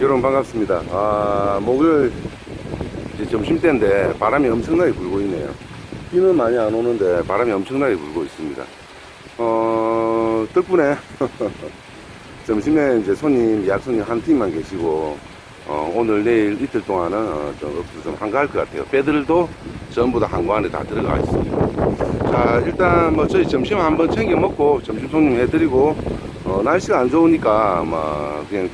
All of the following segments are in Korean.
여러분 반갑습니다. 아, 목요일 이제 점심때인데 바람이 엄청나게 불고 있네요. 비는 많이 안 오는데 바람이 엄청나게 불고 있습니다. 어, 덕분에 점심에 이제 손님, 예약 손님 한 팀만 계시고, 어, 오늘, 내일 이틀 동안은 어, 좀 좀 한가할 것 같아요. 배들도 전부 다 한거 안에 다 들어가 있습니다. 자, 일단 뭐 저희 점심 한번 챙겨 먹고 점심 손님 해드리고, 어, 날씨가 안 좋으니까 뭐 그냥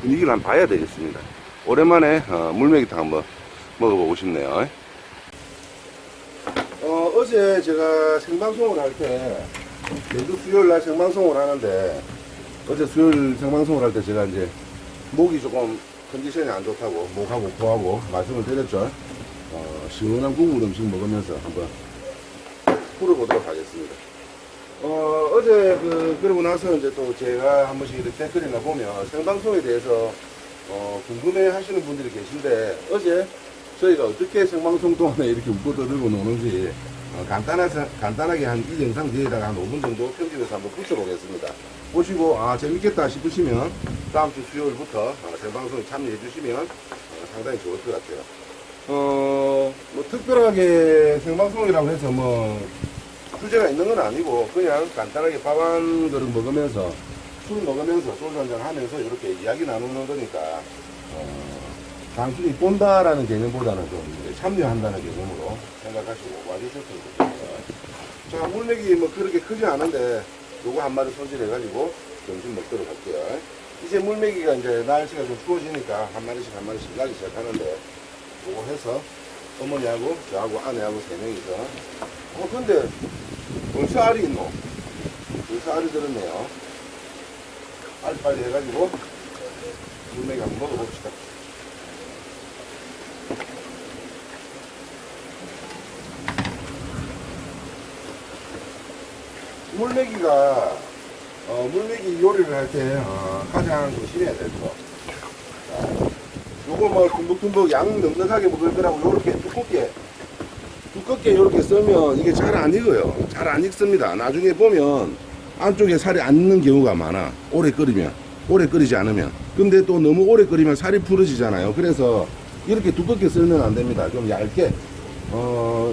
분위기를 한번 봐야 되겠습니다. 오랜만에 어, 물메기탕 한번 먹어보고 싶네요. 어, 어제 제가 생방송을 할 때, 매주 수요일 날 생방송을 하는데, 어제 수요일 생방송을 할 때 제가 이제 목이 조금 컨디션이 안 좋다고, 목하고 코하고 말씀을 드렸죠. 어, 시원한 국물 음식 먹으면서 한번 풀어보도록 하겠습니다. 어, 어제 그, 그러고 나서 이제 또 제가 한 번씩 이렇게 댓글이나 보면 생방송에 대해서 어, 궁금해 하시는 분들이 계신데 어제 저희가 어떻게 생방송 동안에 이렇게 웃고 떠들고 노는지 어, 간단하게, 간단하게 한 이 영상 뒤에다가 한 5분 정도 편집해서 한번 붙여보겠습니다. 보시고 아 재밌겠다 싶으시면 다음 주 수요일부터 어, 생방송에 참여해 주시면 어, 상당히 좋을 것 같아요. 어, 뭐 특별하게 생방송이라고 해서 뭐 주제가 있는 건 아니고 그냥 간단하게 밥 한 그릇 먹으면서 술 먹으면서 소주 한잔 하면서 이렇게 이야기 나누는 거니까 어, 단순히 본다라는 개념보다는 좀 참여한다는 개념으로 생각하시고 와주셨으면 좋겠어요. 자 물맥이 뭐 그렇게 크지 않은데 요거 한 마리 손질해가지고 점심 먹도록 할게요. 이제 물맥이가 이제 날씨가 좀 추워지니까 한 마리씩 한 마리씩 나기 시작하는데 요거 해서 어머니하고 저하고 아내하고 세 명이서 어 근데 벌써 알이 있노? 벌써 알이 들었네요. 빨리빨리 해가지고 물맥이 한번 먹어봅시다. 물맥이가 어, 물맥이 요리를 할때 어, 가장 조심해야 될 거. 자, 요거 뭐 듬뿍듬뿍 양 넉넉하게 먹을 거라고 요렇게 두껍게 두껍게 이렇게 썰면 이게 잘 안 익어요. 잘 안 익습니다. 나중에 보면 안쪽에 살이 안 익는 경우가 많아. 오래 끓이면. 오래 끓이지 않으면. 근데 또 너무 오래 끓이면 살이 부러지잖아요. 그래서 이렇게 두껍게 썰면 안 됩니다. 좀 얇게. 어,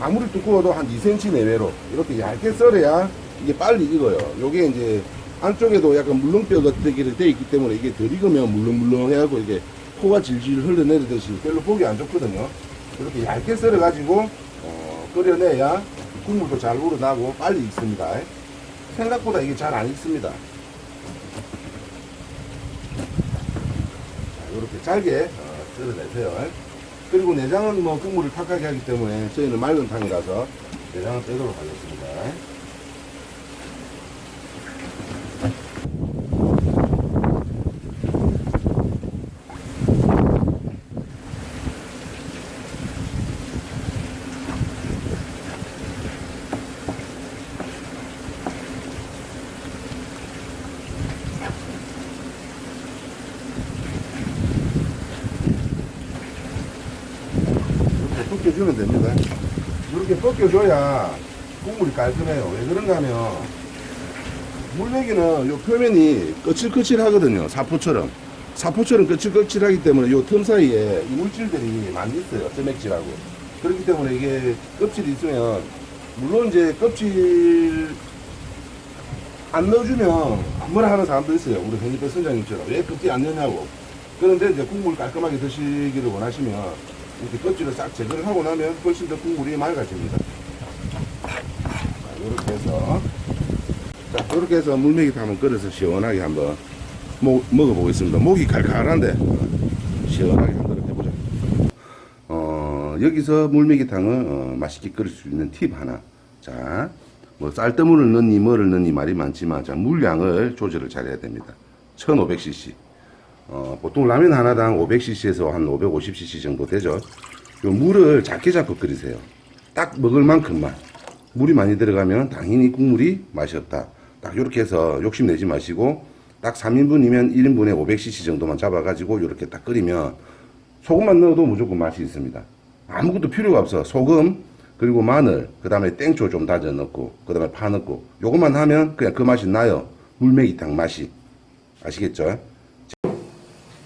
아무리 두꺼워도 한 2cm 내외로 이렇게 얇게 썰어야 이게 빨리 익어요. 요게 이제 안쪽에도 약간 물렁뼈 같게 돼 있기 때문에 이게 덜 익으면 물렁물렁해하고 이게 코가 질질 흘러내리듯이 별로 보기 안 좋거든요. 이렇게 얇게 썰어가지고 어, 끓여내야 국물도 잘 우러나고 빨리 익습니다. 생각보다 이게 잘 안 익습니다. 자, 이렇게 잘게 어, 썰어내세요. 그리고 내장은 뭐 국물을 탁하게 하기 때문에 저희는 맑은 탕이라서 내장은 빼도록 하겠습니다. 벗겨주면 됩니다. 이렇게 벗겨줘야 국물이 깔끔해요. 왜 그런가 하면 물메기는 요 표면이 거칠거칠 하거든요. 사포처럼. 사포처럼 거칠거칠 하기 때문에 요 틈 사이에 이 물질들이 많이 있어요. 점액질하고. 그렇기 때문에 이게 껍질이 있으면 물론 이제 껍질 안 넣어주면 뭐라 하는 사람도 있어요. 우리 현지배 선장님처럼 왜 껍질 안 넣냐고. 그런데 이제 국물 깔끔하게 드시기를 원하시면 이렇게 껍질을 싹 제거를 하고 나면 훨씬 더 국물이 맑아집니다. 자, 이렇게 해서 자, 이렇게 해서 물메기 한번 끓여서 시원하게 한번 먹, 먹어보겠습니다. 목이 칼칼한데 시원하게 한번 해보자. 어, 여기서 물메기탕을 어, 맛있게 끓일 수 있는 팁 하나. 자, 뭐 쌀뜨물을 넣니 뭐를 넣니 말이 많지만 자, 물량을 조절을 잘해야 됩니다. 1500cc. 어, 보통 라면 하나당 500cc에서 한 550cc 정도 되죠. 요 물을 작게 잡고 끓이세요. 딱 먹을 만큼만. 물이 많이 들어가면 당연히 국물이 맛이 없다. 딱 이렇게 해서 욕심내지 마시고 딱 3인분이면 1인분에 500cc 정도만 잡아가지고 이렇게 딱 끓이면 소금만 넣어도 무조건 맛이 있습니다. 아무것도 필요가 없어. 소금, 그리고 마늘, 그 다음에 땡초 좀 다져 넣고, 그 다음에 파 넣고, 요것만 하면 그냥 그 맛이 나요. 물메기탕 맛이. 아시겠죠?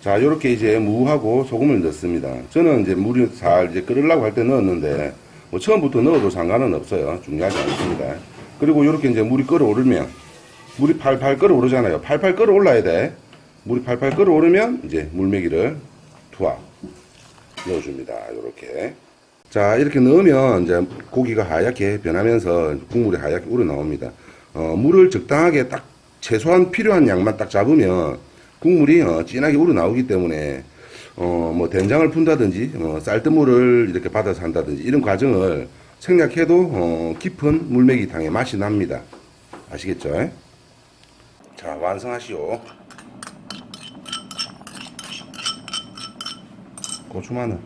자, 이렇게 이제 무하고 소금을 넣습니다. 저는 이제 물이 잘 이제 끓으려고 할 때 넣었는데, 뭐 처음부터 넣어도 상관은 없어요. 중요하지 않습니다. 그리고 이렇게 이제 물이 끓어오르면, 물이 팔팔 끓어오르잖아요. 팔팔 끓어올라야 돼. 물이 팔팔 끓어오르면 이제 물메기를 투하 넣어줍니다. 이렇게. 자, 이렇게 넣으면 이제 고기가 하얗게 변하면서 국물이 하얗게 우러나옵니다. 어, 물을 적당하게 딱 최소한 필요한 양만 딱 잡으면 국물이 어, 진하게 우러나오기 때문에 어, 뭐 된장을 푼다든지 어, 쌀뜨물을 이렇게 받아서 한다든지 이런 과정을 생략해도 어, 깊은 물메기탕의 맛이 납니다. 아시겠죠? 자, 완성하시오. 고추 마늘.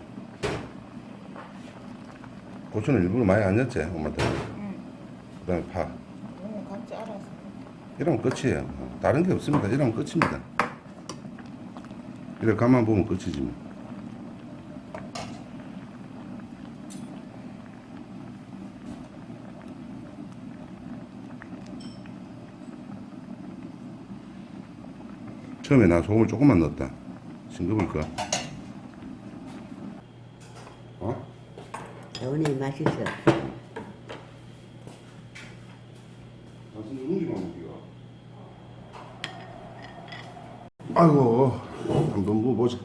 고추는 일부러 많이 안 넣었지, 엄마한테. 그 다음에 파. 응, 같이 알아서. 이러면 끝이에요. 어, 다른 게 없습니다. 이러면 끝입니다. 이렇게 가만 보면 끝이지 뭐. 처음에 나 소금을 조금만 넣었다. 싱거울까? 어? 오늘 맛있어. 아이고, 한번 먹어보자.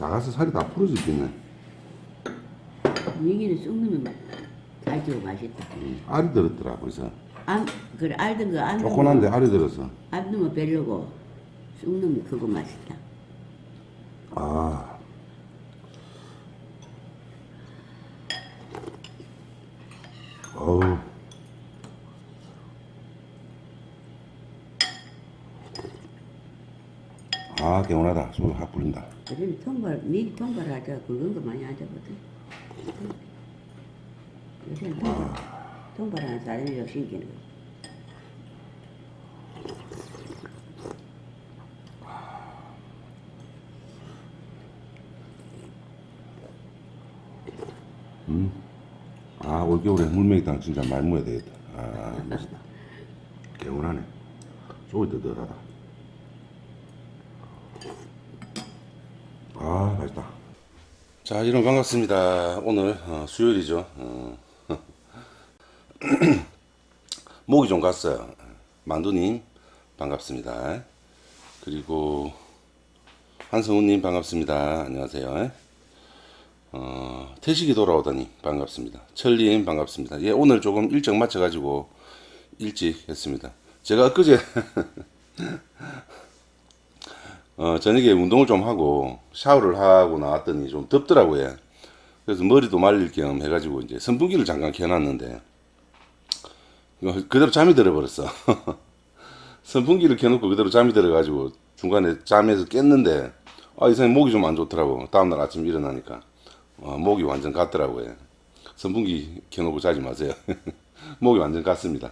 작아서 살이 다 부러지겠네. 미기는 쑥 넣으면 달지고 맛있다. 알이 들었더라, 그래서. 안, 그래, 알던 거 안 조그만데 알이 들어서. 안 넣으면 별로고 쑥 넣으면 그거 맛있다. 아. 어우. 아, 개운하다. 소리 확 불린다. 그러면 통발, 미기 통발하자 그런 거 많이 하자거든. 요새는 통발, 통발하는 사람이 좀 신기는 거. 아, 올겨울에 물메기탕 진짜 먹어야 되겠다. 아, 맛있다. 개운하네. 속이 뜨뜻하다. 아, 맛있다. 자, 여러분 반갑습니다. 오늘 어, 수요일이죠. 어. 목이 좀 갔어요. 만두님 반갑습니다. 그리고 한성우님 반갑습니다. 안녕하세요. 어, 태식이 돌아오다니 반갑습니다. 철님 반갑습니다. 예, 오늘 조금 일정 맞춰가지고 일찍 했습니다. 제가 엊그제 어, 저녁에 운동을 좀 하고 샤워를 하고 나왔더니 좀 덥더라고요. 그래서 머리도 말릴 겸 해가지고 이제 선풍기를 잠깐 켜놨는데 그대로 잠이 들어버렸어. 선풍기를 켜놓고 그대로 잠이 들어가지고 중간에 잠에서 깼는데 아 이상하게 목이 좀 안 좋더라고. 다음날 아침 일어나니까 어, 목이 완전 갔더라고요. 선풍기 켜놓고 자지 마세요. 목이 완전 갔습니다.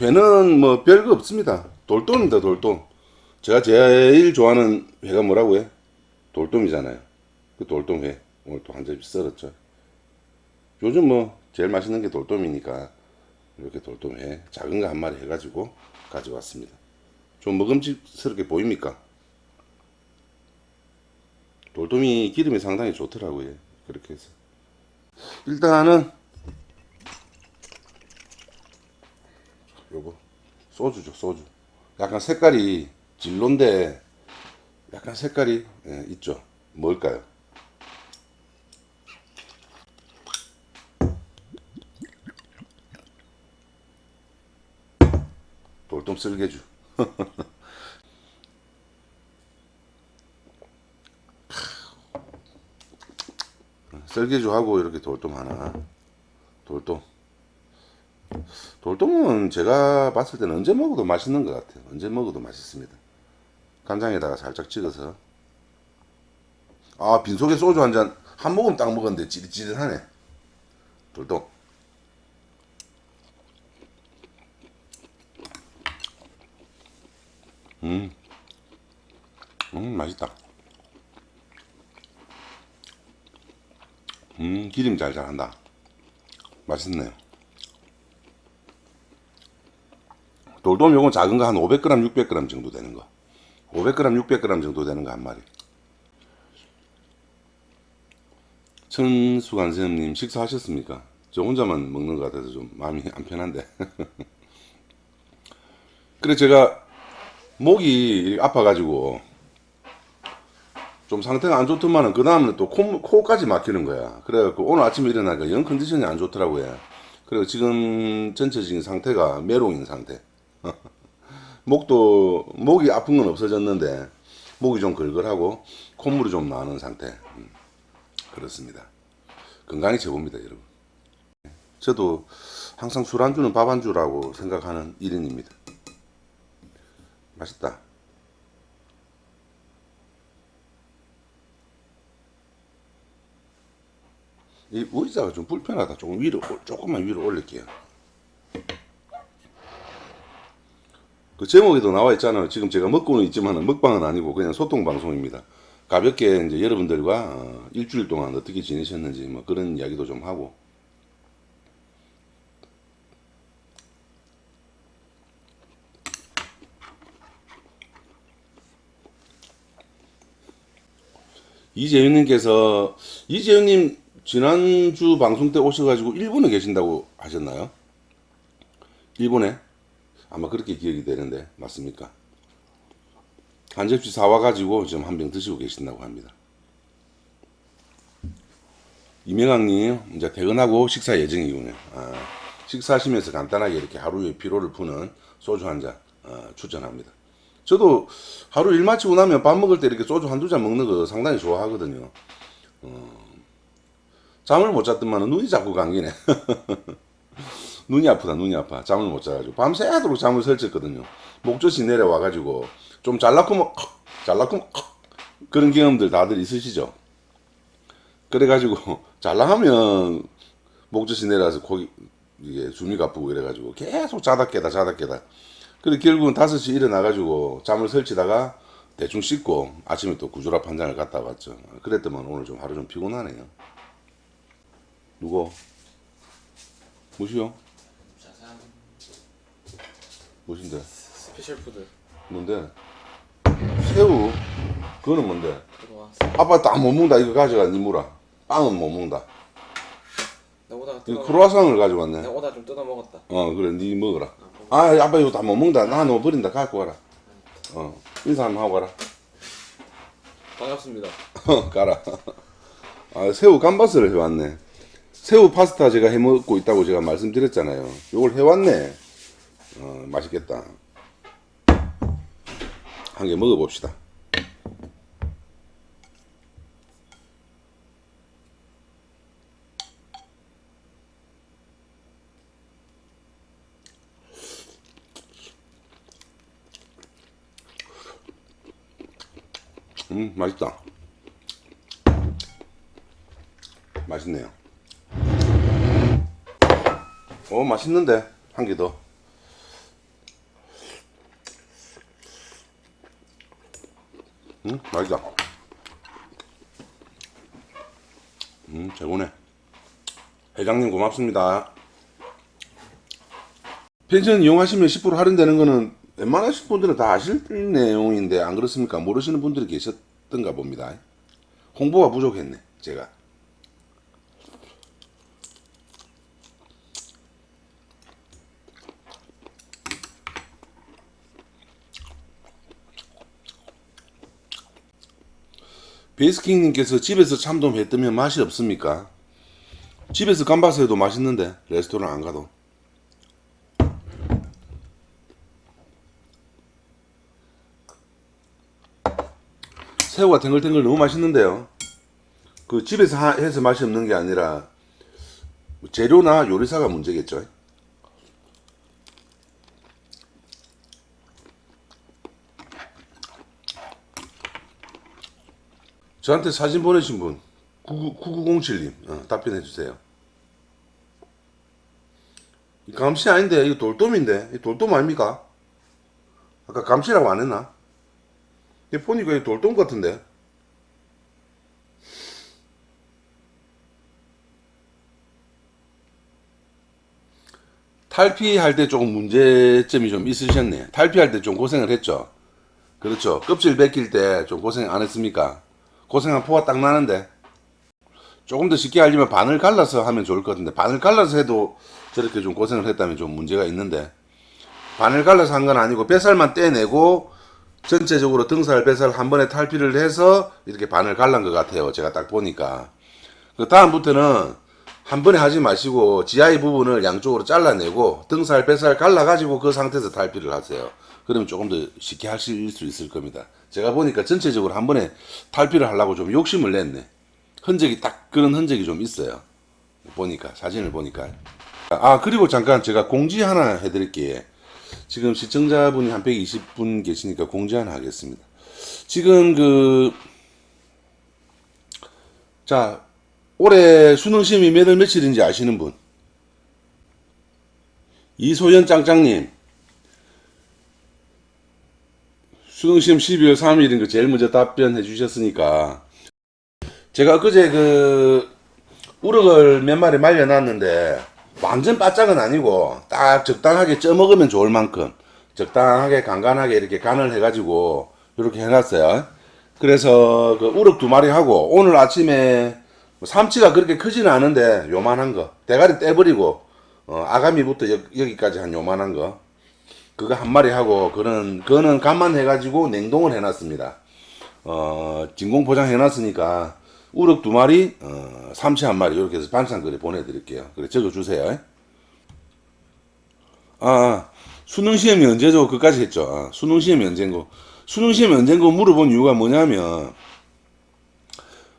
회는 뭐 별거 없습니다. 돌돔입니다, 돌돔. 제가 제일 좋아하는 회가 뭐라고 해? 돌돔이잖아요. 그 돌돔회. 오늘 또 한 접시 썰었죠. 요즘 뭐 제일 맛있는 게 돌돔이니까 이렇게 돌돔회 작은 거 한 마리 해가지고 가져왔습니다. 좀 먹음직스럽게 보입니까? 돌돔이 기름이 상당히 좋더라고요. 그렇게 해서. 일단은 요거 소주죠 소주 약간 색깔이 진로인데 약간 색깔이 예, 있죠. 뭘까요? 돌돔 쓸개주. 썰개주하고 이렇게 돌돔 하나. 돌돔 돌돔은 제가 봤을 때는 언제 먹어도 맛있는 것 같아요. 언제 먹어도 맛있습니다. 간장에다가 살짝 찍어서. 아, 빈속에 소주 한 잔, 한 모금 딱 먹었는데 찌릿찌릿하네. 돌돔. 음. 음, 맛있다. 음, 기름 잘 잘한다. 맛있네요. 돌돔 요건 작은 거 한 500g, 600g 정도 되는 거. 500g, 600g 정도 되는 거 한 마리. 천수관세음님 식사하셨습니까? 저 혼자만 먹는 것 같아서 좀 마음이 안 편한데. 그래 제가 목이 아파가지고 좀 상태가 안 좋더만은 그 다음에 또 코, 코까지 막히는 거야. 그래갖고 오늘 아침에 일어나니까 영 컨디션이 안 좋더라고요. 그리고 지금 전체적인 상태가 메롱인 상태. 목도 목이 아픈 건 없어졌는데 목이 좀 걸걸하고 콧물이 좀 나는 상태. 음, 그렇습니다. 건강이 최고입니다, 여러분. 저도 항상 술 안주는 밥 안주라고 생각하는 1인입니다. 맛있다. 이 의자가 좀 불편하다. 조금 위로 올- 조금만 위로 올릴게요. 그 제목에도 나와 있잖아요. 지금 제가 먹고는 있지만 먹방은 아니고 그냥 소통 방송입니다. 가볍게 이제 여러분들과 어, 일주일 동안 어떻게 지내셨는지 뭐 그런 이야기도 좀 하고 이재윤님께서 이재윤님 지난주 방송 때 오셔가지고 일본에 계신다고 하셨나요? 일본에 아마 그렇게 기억이 되는데 맞습니까? 한 접시 사와 가지고 지금 한 병 드시고 계신다고 합니다. 이명학님 이제 퇴근하고 식사 예정이군요. 아, 식사하시면서 간단하게 이렇게 하루의 피로를 푸는 소주 한잔 어, 추천합니다. 저도 하루 일 마치고 나면 밥 먹을 때 이렇게 소주 한두 잔 먹는 거 상당히 좋아하거든요. 어, 잠을 못 잤더만 눈이 자꾸 감기네. 눈이 아프다, 눈이 아파. 잠을 못 자가지고. 밤새도록 잠을 설쳤거든요. 목젖이 내려와가지고, 좀 잘라쿠면, 잘라쿠면, 그런 경험들 다들 있으시죠? 그래가지고, 잘라하면, 목젖이 내려와서 거기, 이게 주미가 아프고 이래가지고, 계속 자다 깨다, 자다 깨다. 그래, 결국은 5시 일어나가지고, 잠을 설치다가, 대충 씻고, 아침에 또 구조라 판장을 갔다 왔죠. 그랬더만 오늘 좀 하루 좀 피곤하네요. 누구? 무시요? 무엇인데? 스페셜 푸드. 뭔데? 새우? 그거는 뭔데? 아빠 딱 못 먹는다. 이거 가져가 니무라 빵은 못 먹는다. 오다가 이 뜯어. 크로아상을 가져왔네. 내가 오다 좀 뜯어 먹었다. 어 그래. 니 먹어라. 아 아빠 이거 다 못 먹는다. 나 너 버린다. 갖고 가라. 어 인사 한번 하고 가라. 반갑습니다. 어 가라. 아 새우 감바스를 해왔네. 새우 파스타 제가 해먹고 있다고 제가 말씀드렸잖아요. 요걸 해왔네 어 맛있겠다. 한 개 먹어봅시다. 음 맛있다. 맛있네요. 어 맛있는데 한 개더 음 맛있다 음 최고네 회장님 고맙습니다 펜션 이용하시면 10% 할인되는 거는 웬만하신 분들은 다 아실 내용인데 안 그렇습니까? 모르시는 분들이 계셨던가 봅니다. 홍보가 부족했네, 제가. 베이스킹님께서 집에서 참돔 회 뜨면 맛이 없습니까? 집에서 감바스 해도 맛있는데 레스토랑 안 가도 새우가 탱글탱글 너무 맛있는데요. 그 집에서 하- 해서 맛이 없는 게 아니라 재료나 요리사가 문제겠죠. 저한테 사진 보내신 분 9907님 어, 답변해 주세요. 이 감시 아닌데 이거 돌돔인데 이 돌돔 아닙니까? 아까 감시라고 안 했나? 이 보니까 이 돌돔 같은데. 탈피할 때 조금 문제점이 좀 있으셨네. 탈피할 때 좀 고생을 했죠. 그렇죠. 껍질 벗길 때 좀 고생 안 했습니까? 고생한 포가 딱 나는데. 조금 더 쉽게 알려면 반을 갈라서 하면 좋을 것 같은데, 반을 갈라서 해도 저렇게 좀 고생을 했다면 좀 문제가 있는데, 반을 갈라서 한 건 아니고, 뱃살만 떼내고, 전체적으로 등살, 뱃살 한 번에 탈피를 해서 이렇게 반을 갈란 것 같아요. 제가 딱 보니까. 그 다음부터는 한 번에 하지 마시고 지하의 부분을 양쪽으로 잘라내고 등살, 뱃살 갈라가지고 그 상태에서 탈피를 하세요. 그러면 조금 더 쉽게 하실 수 있을 겁니다. 제가 보니까 전체적으로 한 번에 탈피를 하려고 좀 욕심을 냈네. 흔적이 딱 그런 흔적이 좀 있어요. 보니까 사진을 보니까. 아 그리고 잠깐 제가 공지 하나 해드릴게요. 지금 시청자분이 한 120분 계시니까 공지 하나 하겠습니다. 지금 그, 자, 올해 수능 시험이 몇월 며칠인지 아시는 분? 이소연 짱짱님. 수능 시험 12월 3일인 거 제일 먼저 답변해 주셨으니까. 제가 그제 그, 우럭을 몇 마리 말려놨는데, 완전 바짝은 아니고 딱 적당하게 쪄먹으면 좋을 만큼 적당하게 간간하게 이렇게 간을 해가지고 이렇게 해놨어요. 그래서 그 우럭 두 마리 하고 오늘 아침에 뭐 삼치가 그렇게 크지는 않은데 요만한 거 대가리 떼버리고 어, 아가미부터 여, 여기까지 한 요만한 거 그거 한 마리 하고 그는 그거는 간만 해가지고 냉동을 해놨습니다. 어, 진공 포장 해놨으니까 우럭 두 마리, 어, 삼치 한 마리 이렇게 해서 반찬 그래 보내드릴게요. 그래 적어주세요. 아, 수능 시험이 언제죠? 그까지 했죠. 아, 수능 시험이 언제고? 수능 시험이 언제고 물어본 이유가 뭐냐면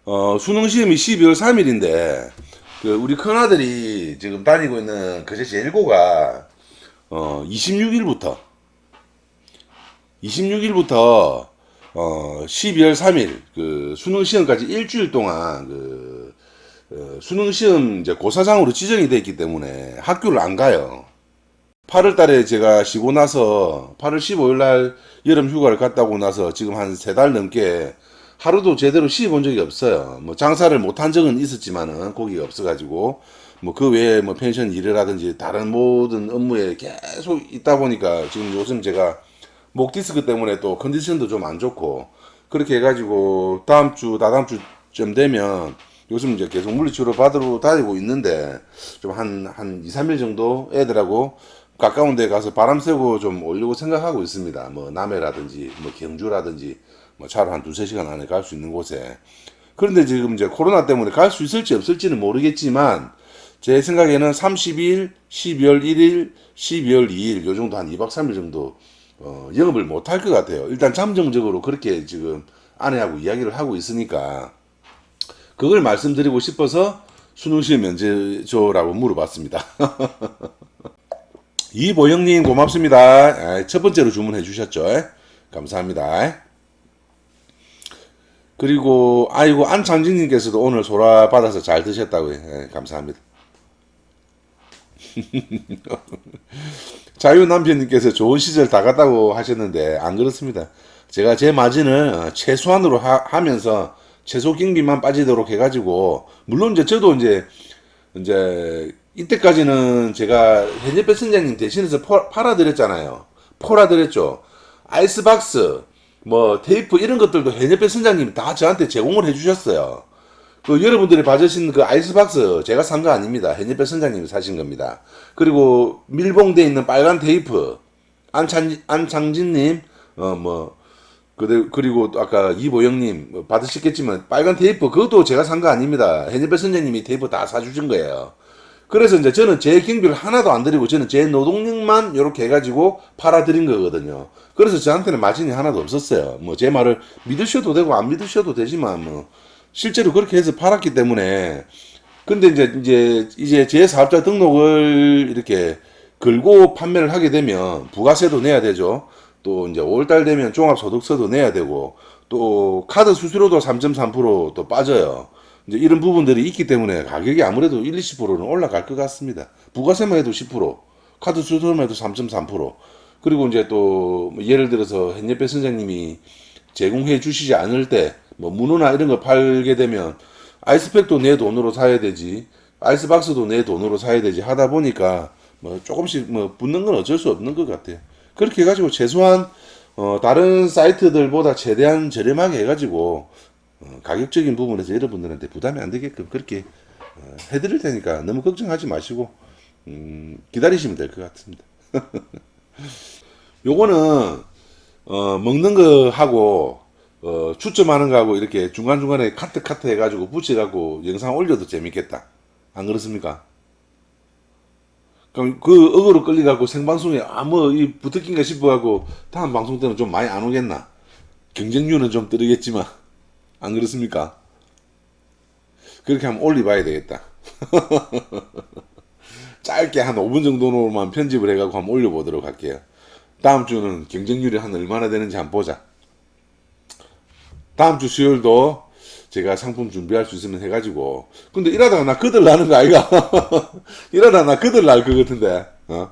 어, 수능 시험이 12월 3일인데 그 우리 큰 아들이 지금 다니고 있는 그제 제일고가 어, 26일부터 26일부터 어, 12월 3일 그 수능 시험까지 일주일 동안 그 어, 수능 시험 이제 고사장으로 지정이 돼 있기 때문에 학교를 안 가요. 8월 달에 제가 쉬고 나서 8월 15일 날 여름 휴가를 갔다 오고 나서 지금 한 세 달 넘게 하루도 제대로 쉬어 본 적이 없어요. 뭐 장사를 못한 적은 있었지만은 고기가 없어가지고 뭐 그 외에 뭐 펜션 일이라든지 다른 모든 업무에 계속 있다 보니까 지금 요즘 제가 목 디스크 때문에 또 컨디션도 좀 안 좋고 그렇게 해가지고 다음 주 다다음 주쯤 되면 요즘 이제 계속 물리치료 받으러 다니고 있는데 좀 한한 2, 3일 정도 애들하고 가까운 데 가서 바람 쐬고 좀 오려고 생각하고 있습니다. 뭐 남해라든지 뭐 경주라든지 뭐 차로 한 두세 시간 안에 갈 수 있는 곳에 그런데 지금 이제 코로나 때문에 갈 수 있을지 없을지는 모르겠지만 제 생각에는 30일, 12월 1일, 12월 2일 요 정도 한 2박 3일 정도 어, 영업을 못 할 것 같아요. 일단 잠정적으로 그렇게 지금 아내하고 이야기를 하고 있으니까 그걸 말씀드리고 싶어서 수능 시험 면제죠라고 물어봤습니다. 이보영님 고맙습니다. 아, 첫 번째로 주문해 주셨죠. 감사합니다. 그리고 아이고 안창진님께서도 오늘 소라 받아서 잘 드셨다고요. 예, 감사합니다. 자유 남편님께서 좋은 시절 다 갔다고 하셨는데 안 그렇습니다. 제가 제 마진을 어, 최소한으로 하, 면서 최소 경비만 빠지도록 해가지고 물론 이제 저도 이제 이제 이때까지는 제가 현재 배 선장님 대신해서 포- 팔아드렸잖아요. 팔아드렸죠. 아이스박스, 뭐 테이프 이런 것들도 현재 배 선장님이 다 저한테 제공을 해주셨어요. 그 여러분들이 봐주신 그 아이스박스 제가 산 거 아닙니다. 현재배 선장님이 사신 겁니다. 그리고 밀봉돼 있는 빨간 테이프 안창 안창진님 어뭐 그리고 또 아까 이보영님 뭐 받으셨겠지만 빨간 테이프 그것도 제가 산 거 아닙니다. 현재배 선장님이 테이프 다 사주신 거예요. 그래서 이제 저는 제 경비를 하나도 안 드리고 저는 제 노동력만 이렇게 해가지고 팔아드린 거거든요. 그래서 저한테는 마진이 하나도 없었어요. 뭐 제 말을 믿으셔도 되고 안 믿으셔도 되지만 뭐 실제로 그렇게 해서 팔았기 때문에 근데 이제 이제 이제 제 사업자 등록을 이렇게 걸고 판매를 하게 되면 부가세도 내야 되죠. 또 이제 5월달 되면 종합소득세도 내야 되고 또 카드 수수료도 3.3%또 빠져요. 이제 이런 부분들이 있기 때문에 가격이 아무래도 1, 20%는 올라갈 것 같습니다. 부가세만 해도 10%, 카드 수수료만 해도 3.3%. 그리고 이제 또뭐 예를 들어서 현예배 선생님이 제공해 주시지 않을 때 뭐 문어나 이런 거 팔게 되면 아이스팩도 내 돈으로 사야 되지 아이스박스도 내 돈으로 사야 되지 하다 보니까 뭐 조금씩 뭐 붙는 건 어쩔 수 없는 것 같아요. 그렇게 해가지고 최소한 어, 다른 사이트들보다 최대한 저렴하게 해가지고 어, 가격적인 부분에서 여러분들한테 부담이 안 되게끔 그렇게 어, 해드릴 테니까 너무 걱정하지 마시고 음, 기다리시면 될 것 같습니다. 요거는 어, 먹는 거 하고 어, 추첨하는 거 하고 이렇게 중간 중간에 카트 카트 해가지고 붙여갖고 영상 올려도 재밌겠다. 안 그렇습니까? 그럼 그 어그로 끌려갖고 생방송에 아뭐이 부트긴가 싶어갖고 다음 방송 때는 좀 많이 안 오겠나? 경쟁률은 좀 떨어겠지만 안 그렇습니까? 그렇게 한번 올려봐야 되겠다. 짧게 한 5분 정도로만 편집을 해갖고 한번 올려보도록 할게요. 다음 주는 경쟁률이 한 얼마나 되는지 한번 보자. 다음 주 수요일도 제가 상품 준비할 수 있으면 해가지고. 근데 이러다가 나 그들 나는 거 아이가? 이러다가 나 그들 날 것 같은데. 어?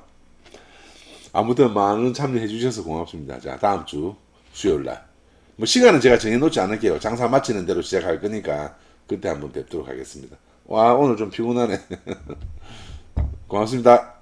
아무튼 많은 참여해 주셔서 고맙습니다. 자, 다음 주 수요일 날. 뭐 시간은 제가 정해놓지 않을게요. 장사 마치는 대로 시작할 거니까 그때 한번 뵙도록 하겠습니다. 와, 오늘 좀 피곤하네. 고맙습니다.